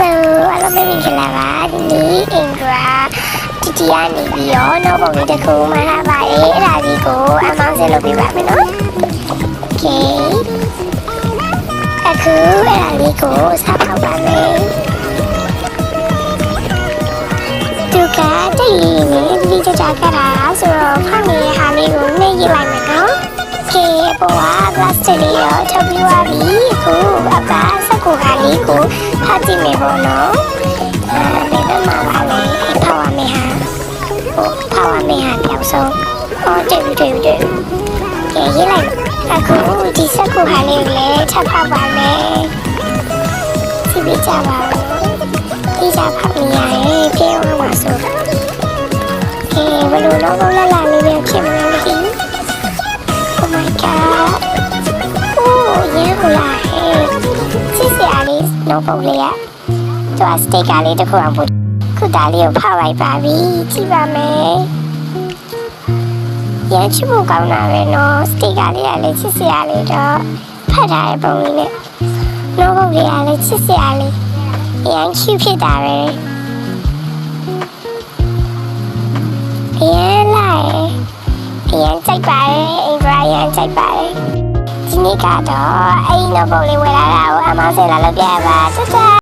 Hello အားလုံးပဲမင်္ဂလာပါဒီနေ့အင်္ဂရာတီတီကနေပြီးတော့နောက်ပုံလေးတစ်ခုမှလာပါတယ်အဲ့ဒါလေးကိုအမောင်းစလုပ်ပြပါမယ်နော် Okay အခုအဲ့ဒါလေးကိုစားဖောက်ပါမယ်သူကတည်နေဒီကြကြကတာဆိုတော့ဖောက်နေတဲ့ဟာလေးကိုနှိပ်ရလိုက်မယ်နော် Okay ပေါ်က plastic လေးရောထုတ်ပြီးသွားပြီအခုအကစက်ကူဟာလေးကိုဖတ်ကြည့်မယ်ပေါ့ နော်အဲဘယ်မှာပါလဲဖောက်ရမယ်ဟာဟိုဖောက်ရမယ်ဟာပြောက်ဆုံးဟောတွေ့ပြီတွေ့ပြီတွေ့ပြီကဲရေးလိုက်အခုဒီစက်ကူဟာလေးကိုလည်းထပ်ဖောက်ပါမယ်ကြည့်ပြကြပါဦးဒီကြဖောက်နေရတယ်ပြေအောင်ပါဆိုကဲဘယ်လိုတော့လာလာလေးပဲဖြစ်မလဲမသိဘူး Oh my god. Oh, yeah, ဟလာဟဲ့စစ်စ ရာလေးတော့ပုံလေးရသူကစတိတ်ကလေးတစ်ခုအောင်ပို့ခုဒါလေးကိုဖောက်လိုက်ပါပြီကြည့်ပါမယ်ရမ်းချဖို့ကောင်းတာပဲနော်စတိတ်ကလေးကလည်းချစ်စရာလေးတော့ဖတ်ထားတဲ့ပုံလေးနဲ့နော်ပုံလေးကလည်းချစ်စရာလေးရမ်းချူဖြစ်တာပဲရမ်းလိုက်အရင်ကြိုက်ပါတယ်အင်္ဂရာရန်ကြိုက်ပါတယ် ဒီနေ့ကတော့အဲ့ဒီနောက်ပုံလေးဝယ်လာတာကိုအမောင်ဆယ်လာလုပ်ပြရပါတတ